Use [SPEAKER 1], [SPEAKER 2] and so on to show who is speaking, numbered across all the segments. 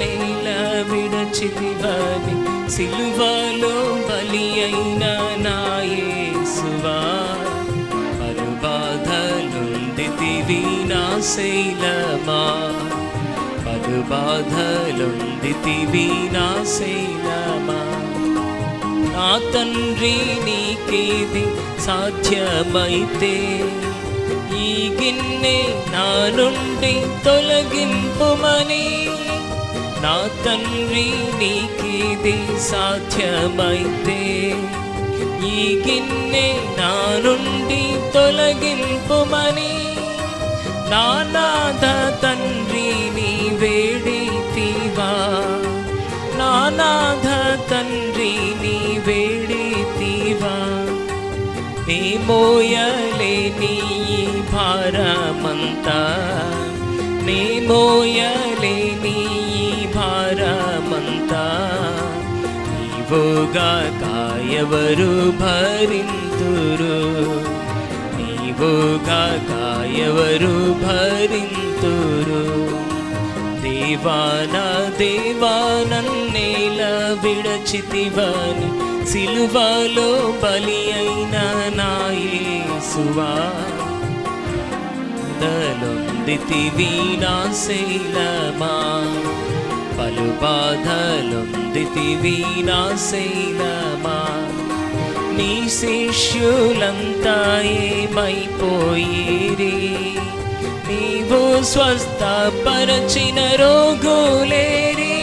[SPEAKER 1] దేవా నన్నేల విడచితివని సిలువలో బలి అయిన నాయేసువా మరు బాధలుందితివి నా శైలమా. పలు బాధలుందితివి నా శైలమా. నా తండ్రి నీకేది సాధ్యమైతే ఈ గిన్నె నా నుండి తొలగింపుమని నా తండ్రి నీకేది సాధ్యమైతే ఈ గిన్నె నా నుండి తొలగింపుమని నానాథ తండ్రి నీ వేడితివా నానాథ తండ్రి నీ వేడితివా నీ మోయలేని ఈ భారమంతా నీ మోయలేని నీవుగా కాయవరు భరింతురు. నీవుగా కాయవరు భరింతురు. దేవాన దేవానన్నేల విడచితివని సిలువలో బలి అయిన నాయేసువా. దలొందితివి నా శైలమా పలు బాధలొందితివి నా శైలమా నీ శిష్యులంతా ఏమైపోయిరి నీవు స్వస్థపరచిన రోగులేరి.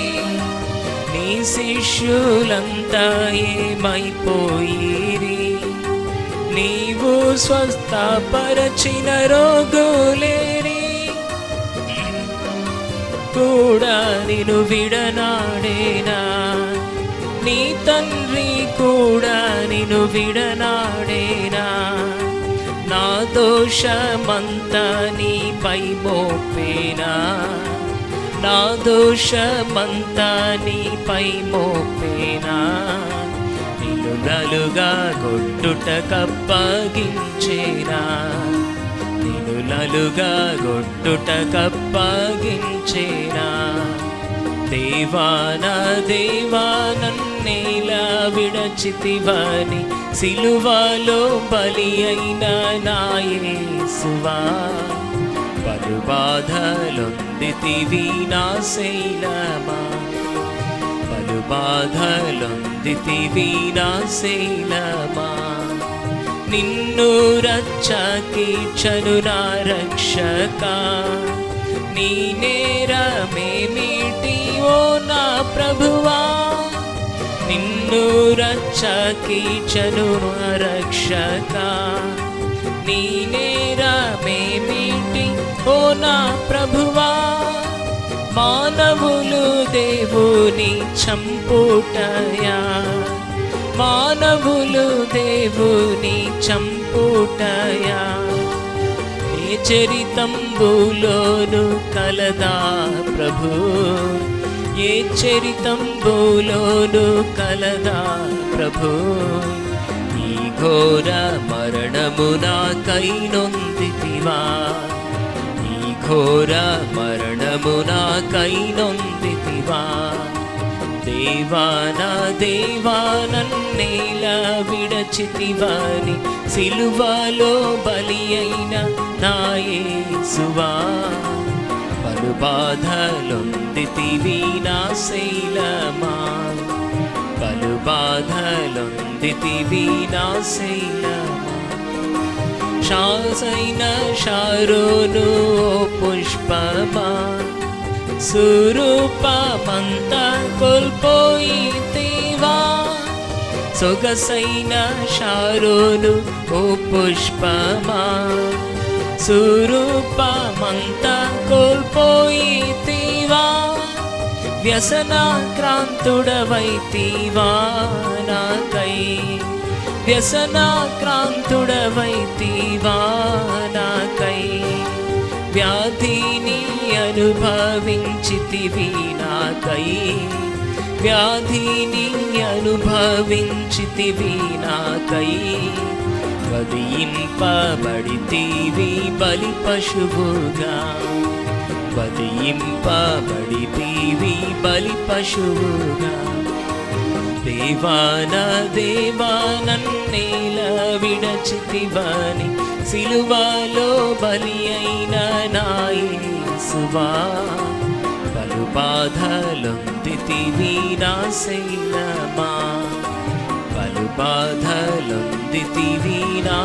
[SPEAKER 1] నీ శిష్యులంతా ఏమైపోయిరి నీవు స్వస్థపరచిన రోగులేరి. కూడా నిన్ను విడనాడేనా? నీ తండ్రి కూడా నిన్ను విడనాడేనా? నా దోషమంతా నీపై మోపేనా? నా దోషమంతా నీపై మోపేనా? నిన్ను నలుగా కొట్టుట కప్పగించేనా? నిన్ను నలుగా కొట్టుట కప్పగించేనా? దేవాన దేవానన్నేలా విడచితివని సిలువలో బలి అయిన నాయేసువా పలు బాధలొందితివి నా శైలమా? పలు బాధలొందితివి నా శైలమా? నిన్ను రచ్చకీర్చను నా రక్షక. నీ నేరమేమిటి ఓ నా ప్రభువా. నిన్ను రచ్చకీర్చను నా రక్షక. నీ నేరమేమిటి ఓ నా ప్రభువా. మానవులు దేవుని చంపుటయా. మానవులు దేవుని చంపుటయా? ఏ చరితంబులోను కలదా ప్రభు? ఏ చరితంబులోను కలదా ప్రభు? ఈ ఘోర మరణము నాకై నొందితివా? ఈ ఘోర మరణము నాకై నొందితివా దేవానా దేవానన్నేలా విడచితివాని సిలువలో బలి అయిన నాయేసువా పలు బాధలొందితివి నా శైలమా. పలు బాధలొందితివి నా శైలమా. శాసైన షారోను పుష్పమా. సురూపమంత కోల్పోయితేవా? సొగసైన శారోను ఓ పుష్పమా? సురూపమంత కోల్పోయితేవా? వ్యసనాక్రాంతుడవైతివా నాకై? వ్యసనాక్రాంతుడవైతివా నాకై? వ్యాధిని అనుభవించితివి నాకై. వ్యాధిని అనుభవించితివి నాకై. వదింపబడితివి బలి పశువుగా. వధింపబడితీవి బలి పశువుగా. దేవాన దేవానన్నేల విడచితివని సిలువలో బలి అయిన నాయసువా పలు బాధలొందితివి నా పలు బాధలొందితివి నా